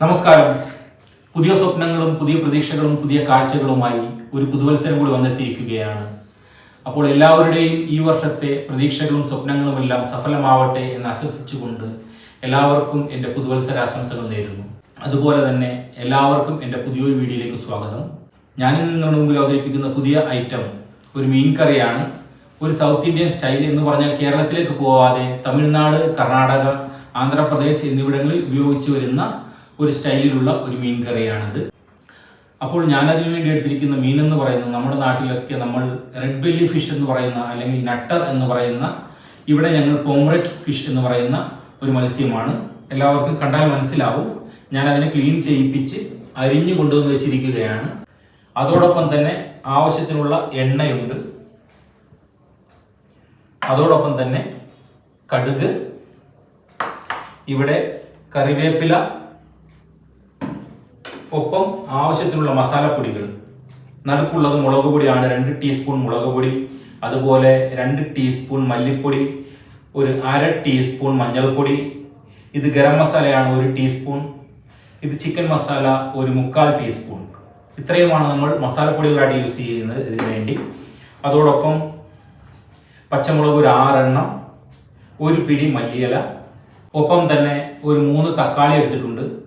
നമസ്കാരം. പുതിയ സ്വപ്നങ്ങളും പുതിയ പ്രതീക്ഷകളും പുതിയ കാഴ്ചകളുമായി ഒരു പുതുവത്സരം കൂടി വന്നെത്തിയിരിക്കുകയാണ്. അപ്പോൾ എല്ലാവരുടെയും ഈ വർഷത്തെ പ്രതീക്ഷകളും സ്വപ്നങ്ങളും എല്ലാം സഫലമാവട്ടെ എന്ന് ആശ്വസിച്ചുകൊണ്ട് എല്ലാവർക്കും എന്റെ പുതുവത്സരാശംസകൾ നേരുന്നു. അതുപോലെ തന്നെ എല്ലാവർക്കും എന്റെ പുതിയൊരു വീഡിയോയിലേക്ക് സ്വാഗതം. ഞാനിന്ന് നിങ്ങളുടെ മുമ്പിൽ അവതരിപ്പിക്കുന്ന പുതിയ ഐറ്റം ഒരു മീൻ കറിയാണ്. ഒരു സൗത്ത് ഇന്ത്യൻ സ്റ്റൈൽ എന്ന് പറഞ്ഞാൽ കേരളത്തിലേക്ക് പോവാതെ തമിഴ്നാട് കർണാടക ആന്ധ്രാപ്രദേശ് എന്നിവിടങ്ങളിൽ ഉപയോഗിച്ചു വരുന്ന ഒരു സ്റ്റൈലിലുള്ള ഒരു മീൻ കറിയാണിത്. അപ്പോൾ ഞാനതിനു വേണ്ടി എടുത്തിരിക്കുന്ന മീൻ എന്ന് പറയുന്നത് നമ്മുടെ നാട്ടിലൊക്കെ നമ്മൾ റെഡ് ബെല്ലി ഫിഷ് എന്ന് പറയുന്ന അല്ലെങ്കിൽ നട്ടർ എന്ന് പറയുന്ന ഇവിടെ ഞങ്ങൾ പോംറെറ്റ് ഫിഷ് എന്ന് പറയുന്ന ഒരു മത്സ്യമാണ്. എല്ലാവർക്കും കണ്ടാൽ മനസ്സിലാവും. ഞാൻ അതിനെ ക്ലീൻ ചെയ്യിപ്പിച്ച് അരിഞ്ഞു കൊണ്ടുവന്ന് വെച്ചിരിക്കുകയാണ്. അതോടൊപ്പം തന്നെ ആവശ്യത്തിനുള്ള എണ്ണയുണ്ട്. അതോടൊപ്പം തന്നെ കടുക്. ഇവിടെ കറിവേപ്പില ഒപ്പം ആവശ്യത്തിനുള്ള മസാലപ്പൊടികൾ. നടുക്കുള്ളത് മുളക് പൊടിയാണ് രണ്ട് ടീസ്പൂൺ മുളക് പൊടി അതുപോലെ രണ്ട് ടീസ്പൂൺ മല്ലിപ്പൊടി ഒരു അര ടീസ്പൂൺ മഞ്ഞൾപ്പൊടി. ഇത് ഗരം മസാലയാണ് ഒരു ടീസ്പൂൺ. ഇത് ചിക്കൻ മസാല ഒരു മുക്കാൽ ടീസ്പൂൺ. ഇത്രയുമാണ് നമ്മൾ മസാലപ്പൊടികളായിട്ട് യൂസ് ചെയ്യുന്നത് ഇതിനു വേണ്ടി. അതോടൊപ്പം പച്ചമുളക് ഒരു ആറെണ്ണം ഒരു പിടി മല്ലിയില. ഒപ്പം തന്നെ ഒരു മൂന്ന് തക്കാളി എടുത്തിട്ടുണ്ട്.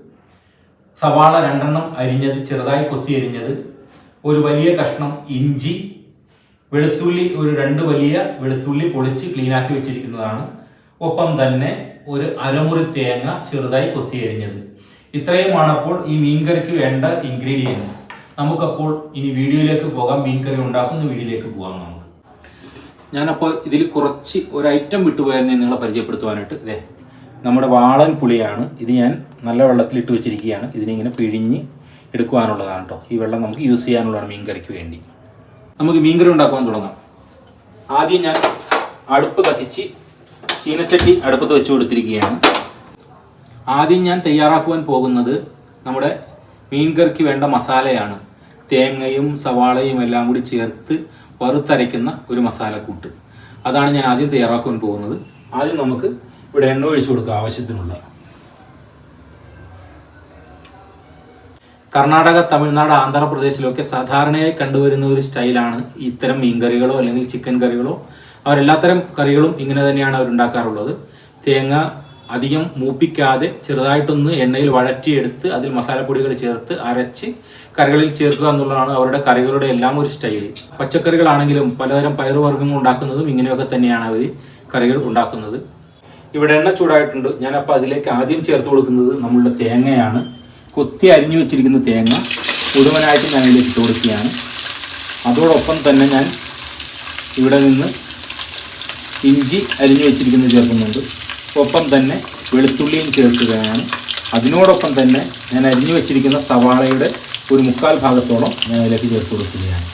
സവാള രണ്ടെണ്ണം അരിഞ്ഞത് ചെറുതായി കൊത്തി അരിഞ്ഞത് ഒരു വലിയ കഷ്ണം ഇഞ്ചി വെളുത്തുള്ളി ഒരു രണ്ട് വലിയ വെളുത്തുള്ളി പൊളിച്ച് ക്ലീനാക്കി വെച്ചിരിക്കുന്നതാണ്. ഒപ്പം തന്നെ ഒരു അരമുറി തേങ്ങ ചെറുതായി കൊത്തി അരിഞ്ഞത് ഇത്രയുമാണ് അപ്പോൾ ഈ മീൻകറിക്ക് വേണ്ട ഇൻഗ്രീഡിയൻസ് നമുക്കപ്പോൾ ഇനി വീഡിയോയിലേക്ക് പോകാം. മീൻകറി ഉണ്ടാക്കുന്ന വീഡിയോയിലേക്ക് പോകാം നമുക്ക്. ഞാനപ്പോൾ ഇതിൽ കുറച്ച് ഒരു ഐറ്റം വിട്ടുപോയെന്ന് നിങ്ങളെ പരിചയപ്പെടുത്തുവാനായിട്ട്. ഇതേ നമ്മുടെ വാളൻ പുളിയാണ്. ഇത് ഞാൻ നല്ല വെള്ളത്തിലിട്ട് വെച്ചിരിക്കുകയാണ്. ഇതിനിങ്ങനെ പിഴിഞ്ഞ് എടുക്കുവാനുള്ളതാണ് കേട്ടോ ഈ വെള്ളം നമുക്ക് യൂസ് ചെയ്യാനുള്ളതാണ് മീൻകറിക്ക് വേണ്ടി. നമുക്ക് മീൻകറി ഉണ്ടാക്കുവാൻ തുടങ്ങാം. ആദ്യം ഞാൻ അടുപ്പ് കത്തിച്ച് ചീനച്ചട്ടി അടുപ്പത്ത് വെച്ച് കൊടുത്തിരിക്കുകയാണ്. ആദ്യം ഞാൻ തയ്യാറാക്കുവാൻ പോകുന്നത് നമ്മുടെ മീൻകറിക്ക് വേണ്ട മസാലയാണ്. തേങ്ങയും സവാളയും എല്ലാം കൂടി ചേർത്ത് വറുത്തരയ്ക്കുന്ന ഒരു മസാലക്കൂട്ട്. അതാണ് ഞാൻ ആദ്യം തയ്യാറാക്കുവാൻ പോകുന്നത്. ആദ്യം നമുക്ക് ഇവിടെ എണ്ണ ഒഴിച്ചു കൊടുക്കുക ആവശ്യത്തിനുള്ള. കർണാടക തമിഴ്നാട് ആന്ധ്രാപ്രദേശിലൊക്കെ സാധാരണയായി കണ്ടുവരുന്ന ഒരു സ്റ്റൈലാണ് ഇത്തരം മീൻകറികളോ അല്ലെങ്കിൽ ചിക്കൻ കറികളോ. അവരെല്ലാത്തരം കറികളും ഇങ്ങനെ തന്നെയാണ് അവരുണ്ടാക്കാറുള്ളത്. തേങ്ങ അധികം മൂപ്പിക്കാതെ ചെറുതായിട്ടൊന്ന് എണ്ണയിൽ വഴറ്റിയെടുത്ത് അതിൽ മസാലപ്പൊടികൾ ചേർത്ത് അരച്ച് കറികളിൽ ചേർക്കുക എന്നുള്ളതാണ് അവരുടെ കറികളുടെ എല്ലാം ഒരു സ്റ്റൈൽ പച്ചക്കറികളാണെങ്കിലും പലതരം പയറുവർഗങ്ങൾ ഉണ്ടാക്കുന്നതും ഇങ്ങനെയൊക്കെ തന്നെയാണ് അവർ കറികൾ ഉണ്ടാക്കുന്നത്. ഇവിടെ എണ്ണ ചൂടായിട്ടുണ്ട്. ഞാനപ്പോൾ അതിലേക്ക് ആദ്യം ചേർത്ത് കൊടുക്കുന്നത് നമ്മളുടെ തേങ്ങയാണ്. കൊത്തി അരിഞ്ഞു വെച്ചിരിക്കുന്ന തേങ്ങ മുഴുവനായിട്ട് ഞാൻ അതിലേക്ക് ഇട്ട് കൊടുക്കുകയാണ്. അതോടൊപ്പം തന്നെ ഞാൻ ഇവിടെ നിന്ന് ഇഞ്ചി അരിഞ്ഞു വെച്ചിരിക്കുന്നത് ചേർക്കുന്നുണ്ട്. ഒപ്പം തന്നെ വെളുത്തുള്ളിയും ചേർക്കുകയാണ്. അതിനോടൊപ്പം തന്നെ ഞാൻ അരിഞ്ഞു വെച്ചിരിക്കുന്ന സവാളയുടെ ഒരു മുക്കാൽ ഭാഗത്തോളം ഞാൻ അതിലേക്ക് ചേർത്ത് കൊടുക്കുകയാണ്.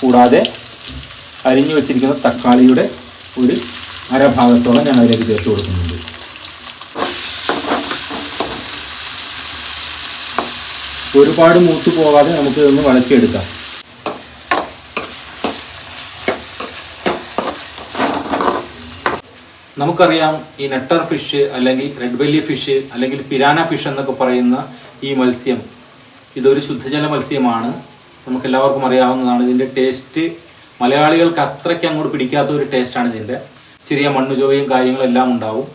കൂടാതെ അരിഞ്ഞു വെച്ചിരിക്കുന്ന തക്കാളിയുടെ ഒരു അരഭാഗത്തോളം ഞാൻ അതിലേക്ക് ചേർത്ത് കൊടുക്കുന്നുണ്ട്. ഒരുപാട് മൂത്തു പോകാതെ നമുക്ക് ഇതൊന്ന് വളച്ചെടുക്കാം നമുക്കറിയാം ഈ നെട്ടർ ഫിഷ് അല്ലെങ്കിൽ റെഡ് ബെല്ലി ഫിഷ് അല്ലെങ്കിൽ പിരാന ഫിഷ് എന്നൊക്കെ പറയുന്ന ഈ മത്സ്യം ഇതൊരു ശുദ്ധജല മത്സ്യമാണ്. നമുക്ക് എല്ലാവർക്കും അറിയാവുന്നതാണ്. ഇതിന്റെ ടേസ്റ്റ് മലയാളികൾക്ക് അത്രയ്ക്ക് അങ്ങോട്ട് പിടിക്കാത്ത ഒരു ടേസ്റ്റാണ് ഇതിന്റെ. ചെറിയ മണ്ണു ചുവയും കാര്യങ്ങളെല്ലാം ഉണ്ടാവും.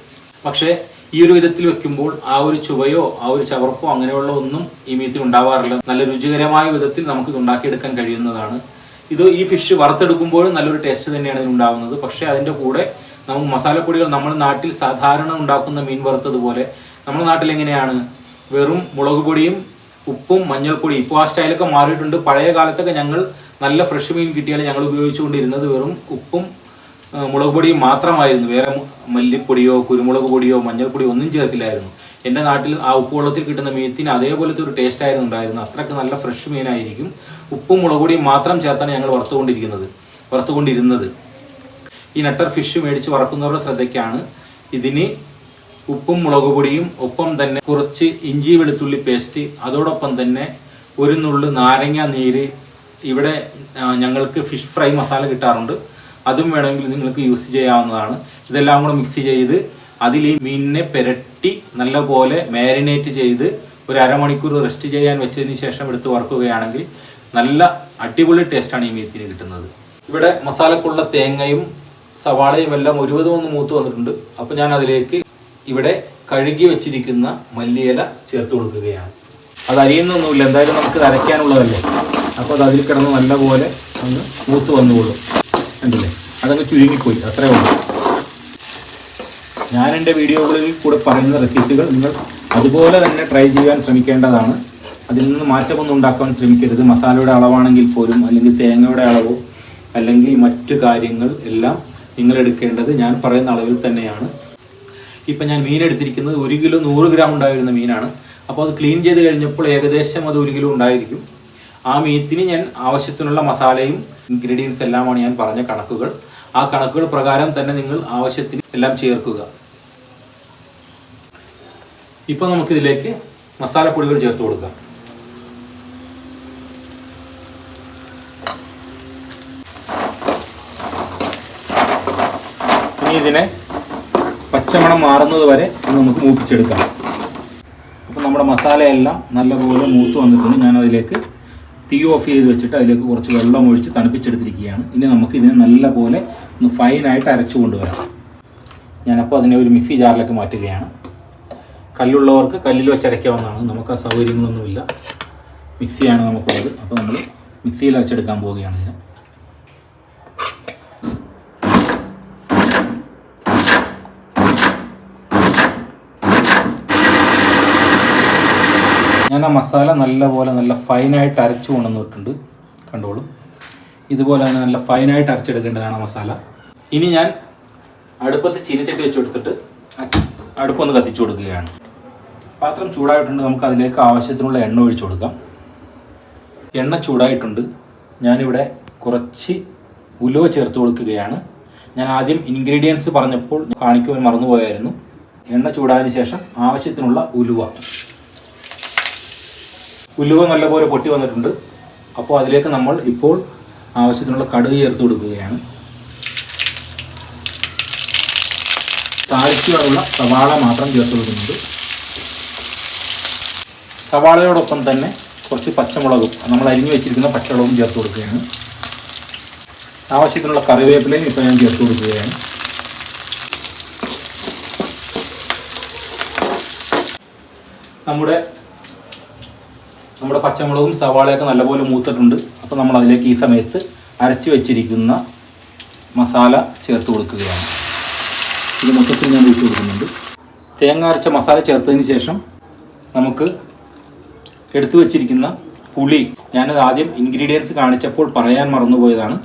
പക്ഷേ ഈ ഒരു വിധത്തിൽ വെക്കുമ്പോൾ ആ ഒരു ചുവയോ ആ ഒരു ചവർപ്പോ അങ്ങനെയുള്ള ഒന്നും ഈ മീത്തിൽ ഉണ്ടാവാറില്ല. നല്ല രുചികരമായ വിധത്തിൽ നമുക്ക് ഇത് ഉണ്ടാക്കിയെടുക്കാൻ കഴിയുന്നതാണ്. ഇത് ഈ ഫിഷ് വറുത്തെടുക്കുമ്പോഴും നല്ലൊരു ടേസ്റ്റ് തന്നെയാണ് ഇതിനുണ്ടാവുന്നത് പക്ഷേ അതിന്റെ കൂടെ നമുക്ക് മസാലപ്പൊടികൾ നമ്മൾ നാട്ടിൽ സാധാരണ ഉണ്ടാക്കുന്ന മീൻ വറുത്തതുപോലെ നമ്മുടെ നാട്ടിൽ എങ്ങനെയാണ് വെറും മുളക് പൊടിയും ഉപ്പും മഞ്ഞൾപ്പൊടി ഇപ്പോൾ ആ സ്റ്റൈലൊക്കെ മാറിയിട്ടുണ്ട്. പഴയ കാലത്തൊക്കെ ഞങ്ങൾ നല്ല ഫ്രഷ് മീൻ കിട്ടിയാൽ ഞങ്ങൾ ഉപയോഗിച്ചുകൊണ്ടിരുന്നത് വെറും ഉപ്പും മുളക് പൊടിയും മാത്രമായിരുന്നു. വേറെ മല്ലിപ്പൊടിയോ കുരുമുളക് പൊടിയോ മഞ്ഞൾപ്പൊടിയോ ഒന്നും ചേർക്കില്ലായിരുന്നു. എന്റെ നാട്ടിൽ ആ ഉപ്പ് വെള്ളത്തിൽ കിട്ടുന്ന മീത്തിന് അതേപോലത്തെ ഒരു ടേസ്റ്റ് ആയിരുന്നു ഉണ്ടായിരുന്നു അത്രയ്ക്ക് നല്ല ഫ്രഷ് മീനായിരിക്കും. ഉപ്പും മുളക് പൊടിയും മാത്രം ചേർത്താണ് ഞങ്ങൾ വറുത്തുകൊണ്ടിരിക്കുന്നത് വറുത്തുകൊണ്ടിരുന്നത്. ഈ നട്ടർ ഫിഷ് മേടിച്ച് വറക്കുന്നവരുടെ ശ്രദ്ധയ്ക്കാണ് ഇതിന് ഉപ്പും മുളക് പൊടിയും ഒപ്പം തന്നെ കുറച്ച് ഇഞ്ചി വെളുത്തുള്ളി പേസ്റ്റ് അതോടൊപ്പം തന്നെ ഒരു നുള്ളു നാരങ്ങ നീര് ഇവിടെ ഞങ്ങൾക്ക് ഫിഷ് ഫ്രൈ മസാല കിട്ടാറുണ്ട്. അതും വേണമെങ്കിൽ നിങ്ങൾക്ക് യൂസ് ചെയ്യാവുന്നതാണ്. ഇതെല്ലാം കൂടെ മിക്സ് ചെയ്ത് അതിൽ ഈ മീനിനെ പെരട്ടി നല്ലപോലെ മാരിനേറ്റ് ചെയ്ത് ഒരു അരമണിക്കൂർ റെസ്റ്റ് ചെയ്യാൻ വെച്ചതിന് ശേഷം എടുത്ത് വറുക്കുകയാണെങ്കിൽ നല്ല അടിപൊളി ടേസ്റ്റാണ് ഈ മീത്തിന് കിട്ടുന്നത്. ഇവിടെ മസാലക്കുള്ള തേങ്ങയും സവാളയും എല്ലാം ഒരുപത് ഒന്ന് മൂത്ത് വന്നിട്ടുണ്ട്. അപ്പോൾ ഞാൻ അതിലേക്ക് ഇവിടെ കഴുകി വെച്ചിരിക്കുന്ന മല്ലിയില ചേർത്ത് കൊടുക്കുകയാണ്. അത് അരിയുന്നൊന്നുമില്ല എന്തായാലും നമുക്ക് അരയ്ക്കാനുള്ളതല്ലേ? അപ്പോൾ അത് അതിൽ കിടന്ന് നല്ലപോലെ ഒന്ന് മൂത്ത് വന്നുകൊള്ളും. കണ്ടില്ലേ? അതങ്ങ് ചുരുങ്ങിപ്പോയി അത്രേ ഉള്ളൂ. ഞാൻ എന്റെ വീഡിയോകളിൽ കൂടെ പറയുന്ന റെസിപ്പികൾ നിങ്ങൾ അതുപോലെ തന്നെ ട്രൈ ചെയ്യാൻ ശ്രമിക്കേണ്ടതാണ്. അതിൽ നിന്ന് മാറ്റമൊന്നും ഉണ്ടാക്കാൻ ശ്രമിക്കരുത്. മസാലയുടെ അളവാണെങ്കിൽ പോലും അല്ലെങ്കിൽ തേങ്ങയുടെ അളവോ അല്ലെങ്കിൽ മറ്റു കാര്യങ്ങൾ എല്ലാം നിങ്ങൾ എടുക്കേണ്ടത് ഞാൻ പറയുന്ന അളവിൽ തന്നെയാണ്. ഇപ്പം ഞാൻ മീൻ എടുത്തിരിക്കുന്നത് ഒരു കിലോ നൂറ് ഗ്രാം ഉണ്ടായിരുന്ന മീനാണ്. അപ്പോൾ അത് ക്ലീൻ ചെയ്ത് കഴിഞ്ഞപ്പോൾ ഏകദേശം അത് ഒരു കിലോ ഉണ്ടായിരിക്കും. ആ മീറ്റിന് ഞാൻ ആവശ്യത്തിനുള്ള മസാലയും ഇൻഗ്രീഡിയൻസ് എല്ലാമാണ് ഞാൻ പറഞ്ഞ കണക്കുകൾ. ആ കണക്കുകൾ പ്രകാരം തന്നെ നിങ്ങൾ ആവശ്യത്തിന് എല്ലാം ചേർക്കുക. ഇപ്പോൾ നമുക്കിതിലേക്ക് മസാലപ്പൊടികൾ ചേർത്ത് കൊടുക്കാം. ഇനി ഇതിനെ പച്ചമണം മാറുന്നത് വരെ നമുക്ക് മൂപ്പിച്ചെടുക്കാം. അപ്പോൾ നമ്മുടെ മസാലയെല്ലാം നല്ലപോലെ മൂത്ത് വന്നിട്ടുണ്ട്. ഞാൻ അതിലേക്ക് തീ ഓഫ് ചെയ്ത് വെച്ചിട്ട് അതിലേക്ക് കുറച്ച് വെള്ളം ഒഴിച്ച് തണുപ്പിച്ചെടുത്തിരിക്കുകയാണ്. ഇനി നമുക്ക് ഇതിനെ നല്ലപോലെ ഒന്ന് ഫൈനായിട്ട് അരച്ചു കൊണ്ടുവരാം. ഞാനപ്പോൾ അതിനെ ഒരു മിക്സി ജാറിലേക്ക് മാറ്റുകയാണ്. കല്ലുള്ളവർക്ക് കല്ലിൽ വെച്ചരയ്ക്കാവുന്നതാണ്. നമുക്ക് ആ സൗകര്യങ്ങളൊന്നുമില്ല. മിക്സിയാണ് നമുക്കുള്ളത്. അപ്പോൾ നമ്മൾ മിക്സിയിൽ അരച്ചെടുക്കാൻ പോവുകയാണ് ഇതിനെ. ഞാൻ ആ മസാല നല്ലപോലെ നല്ല ഫൈനായിട്ട് അരച്ചു കൊണ്ടുവന്നിട്ടുണ്ട്. കണ്ടോളൂ. ഇതുപോലെ തന്നെ നല്ല ഫൈനായിട്ട് അരച്ചെടുക്കേണ്ടതാണ് മസാല. ഇനി ഞാൻ അടുപ്പത്ത് ചീനച്ചട്ടി വെച്ച് കൊടുത്തിട്ട് അടുപ്പൊന്ന് കത്തിച്ചു കൊടുക്കുകയാണ്. പാത്രം ചൂടായിട്ടുണ്ട്. നമുക്ക് അതിലേക്ക് ആവശ്യത്തിനുള്ള എണ്ണ ഒഴിച്ചു കൊടുക്കാം. എണ്ണ ചൂടായിട്ടുണ്ട്. ഞാനിവിടെ കുറച്ച് ഉലുവ ചേർത്ത് കൊടുക്കുകയാണ്. ഞാൻ ആദ്യം ഇൻഗ്രീഡിയൻസ് പറഞ്ഞപ്പോൾ കാണിക്കുവാൻ മറന്നുപോയായിരുന്നു. എണ്ണ ചൂടായതിനു ശേഷം ആവശ്യത്തിനുള്ള ഉലുവ. ഉലുവ നല്ലപോലെ പൊട്ടി വന്നിട്ടുണ്ട്. അപ്പോൾ അതിലേക്ക് നമ്മൾ ഇപ്പോൾ ആവശ്യത്തിനുള്ള കടുക് ചേർത്ത് കൊടുക്കുകയാണ്. താഴ്ചയുള്ള സവാള മാത്രം ചേർത്ത് കൊടുക്കുന്നുണ്ട്. സവാളയോടൊപ്പം തന്നെ കുറച്ച് പച്ചമുളകും നമ്മൾ അരിഞ്ഞു വെച്ചിരിക്കുന്ന പച്ചമുളകും ചേർത്ത് കൊടുക്കുകയാണ്. ആവശ്യത്തിനുള്ള കറിവേപ്പിലയും ഇപ്പോൾ ഞാൻ ചേർത്ത് കൊടുക്കുകയാണ്. നമ്മുടെ നമ്മുടെ പച്ചമുളകും സവാളയൊക്കെ നല്ലപോലെ മൂത്തിട്ടുണ്ട്. അപ്പോൾ നമ്മൾ അതിലേക്ക് ഈ സമയത്ത് അരച്ച് വെച്ചിരിക്കുന്ന മസാല ചേർത്ത് കൊടുക്കുകയാണ്. ഇത് മൊത്തത്തിൽ ഞാൻ ഒഴിച്ചു കൊടുക്കുന്നുണ്ട്. തേങ്ങ അരച്ച മസാല ചേർത്തതിന് ശേഷം നമുക്ക് എടുത്തു വച്ചിരിക്കുന്ന പുളി ഞാനത് ആദ്യം ഇൻഗ്രീഡിയൻസ് കാണിച്ചപ്പോൾ പറയാൻ മറന്നുപോയതാണ്.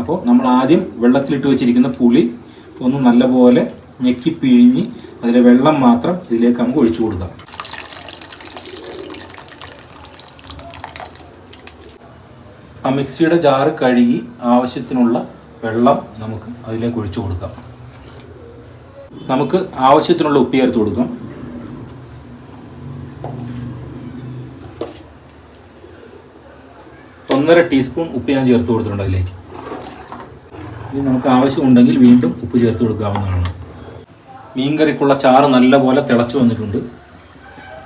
അപ്പോൾ നമ്മൾ ആദ്യം വെള്ളത്തിലിട്ട് വെച്ചിരിക്കുന്ന പുളി ഒന്ന് നല്ലപോലെ ഞെക്കി പിഴിഞ്ഞ് അതിലെ വെള്ളം മാത്രം ഇതിലേക്ക് നമുക്ക് ഒഴിച്ചു കൊടുക്കാം. ആ മിക്സിയുടെ ജാറ് കഴുകി ആവശ്യത്തിനുള്ള വെള്ളം നമുക്ക് അതിലേക്ക് ഒഴിച്ചു കൊടുക്കാം. നമുക്ക് ആവശ്യത്തിനുള്ള ഉപ്പ് ചേർത്ത് കൊടുക്കാം. ഒന്നര ടീസ്പൂൺ ഉപ്പ് ഞാൻ ചേർത്ത് കൊടുത്തിട്ടുണ്ട് അതിലേക്ക്. ഇനി നമുക്ക് ആവശ്യമുണ്ടെങ്കിൽ വീണ്ടും ഉപ്പ് ചേർത്ത് കൊടുക്കാവുന്നതാണ്. മീൻകറിക്കുള്ള ചാറ് നല്ലപോലെ തിളച്ചു വന്നിട്ടുണ്ട്.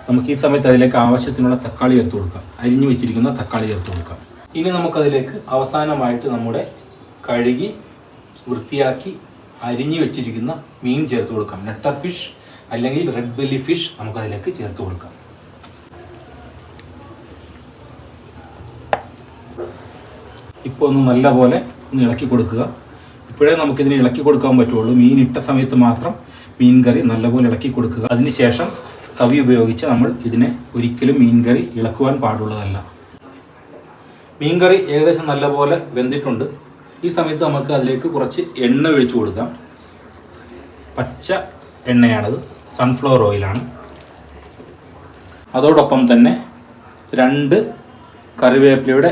നമുക്ക് ഈ സമയത്ത് അതിലേക്ക് ആവശ്യത്തിനുള്ള തക്കാളി ചേർത്ത് കൊടുക്കാം. അരിഞ്ഞു വെച്ചിരിക്കുന്ന തക്കാളി ചേർത്ത് കൊടുക്കാം. ഇനി നമുക്കതിലേക്ക് അവസാനമായിട്ട് നമ്മുടെ കഴുകി വൃത്തിയാക്കി അരിഞ്ഞു വെച്ചിരിക്കുന്ന മീൻ ചേർത്ത് കൊടുക്കാം. നെട്ടർ ഫിഷ് അല്ലെങ്കിൽ റെഡ് ബെല്ലി ഫിഷ് നമുക്കതിലേക്ക് ചേർത്ത് കൊടുക്കാം. ഇപ്പോൾ ഒന്ന് നല്ലപോലെ ഒന്ന് ഇളക്കി കൊടുക്കുക. ഇപ്പോഴേ നമുക്കിതിന് ഇളക്കി കൊടുക്കാൻ പറ്റുള്ളൂ. മീൻ ഇട്ട സമയത്ത് മാത്രം മീൻ കറി നല്ലപോലെ ഇളക്കി കൊടുക്കുക. അതിനുശേഷം തവി ഉപയോഗിച്ച് നമ്മൾ ഇതിനെ ഒരിക്കലും മീൻ കറി ഇളക്കുവാൻ പാടുള്ളതല്ല. മീൻ കറി ഏകദേശം നല്ലപോലെ വെന്തിട്ടുണ്ട്. ഈ സമയത്ത് നമുക്ക് അതിലേക്ക് കുറച്ച് എണ്ണ ഒഴിച്ചു കൊടുക്കാം. പച്ച എണ്ണയാണത്. സൺഫ്ലവർ ഓയിലാണ് അതോടൊപ്പം തന്നെ രണ്ട് കറിവേപ്പിലയുടെ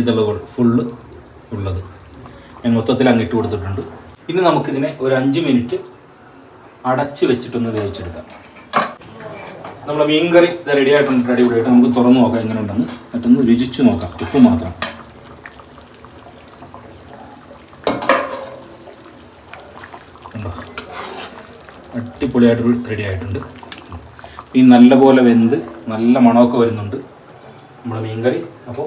ഇതളുകൾ ഫുള്ള് ഉള്ളത്. ഞാൻ മൊത്തത്തിൽ അങ്ങിട്ട് കൊടുത്തിട്ടുണ്ട്. ഇനി നമുക്കിതിനെ ഒരു അഞ്ച് മിനിറ്റ് അടച്ച് വെച്ചിട്ടൊന്ന് വേവിച്ചെടുക്കാം. നമ്മുടെ മീൻകറി ഇത് റെഡി ആയിട്ടുണ്ട് അടിപൊളിയായിട്ട്. നമുക്ക് തുറന്ന് നോക്കാം എങ്ങനെ ഉണ്ടെന്ന് എന്നിട്ടൊന്ന് രുചിച്ച് നോക്കാം. ഉപ്പ് മാത്രം. അടിപൊളിയായിട്ട് റെഡി ആയിട്ടുണ്ട്. ഈ നല്ലപോലെ വെന്ത് നല്ല മണമൊക്കെ വരുന്നുണ്ട് നമ്മുടെ മീൻകറി. അപ്പോൾ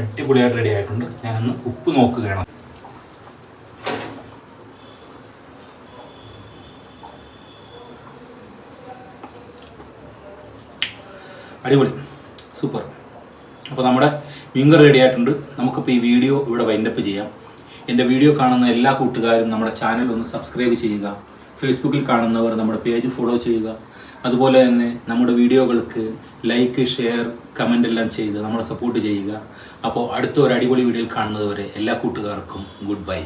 അടിപൊളിയായിട്ട് റെഡി ആയിട്ടുണ്ട്. ഞാനൊന്ന് ഉപ്പ് നോക്കുകയാണ്. അടിപൊളി. സൂപ്പർ. അപ്പോൾ നമ്മുടെ മീൻകറി റെഡി ആയിട്ടുണ്ട്. നമുക്കിപ്പോൾ ഈ വീഡിയോ ഇവിടെ വൈൻഡപ്പ് ചെയ്യാം. എന്റെ വീഡിയോ കാണുന്ന എല്ലാ കൂട്ടുകാരും നമ്മുടെ ചാനൽ ഒന്ന് സബ്സ്ക്രൈബ് ചെയ്യുക. ഫേസ്ബുക്കിൽ കാണുന്നവർ നമ്മുടെ പേജ് ഫോളോ ചെയ്യുക. അതുപോലെ തന്നെ നമ്മുടെ വീഡിയോകൾക്ക് ലൈക്ക് ഷെയർ കമന്റ് എല്ലാം ചെയ്ത് നമ്മളെ സപ്പോർട്ട് ചെയ്യുക. അപ്പോൾ അടുത്ത ഒരു അടിപൊളി വീഡിയോയിൽ കാണുന്നതുവരെ എല്ലാ കൂട്ടുകാർക്കും ഗുഡ് ബൈ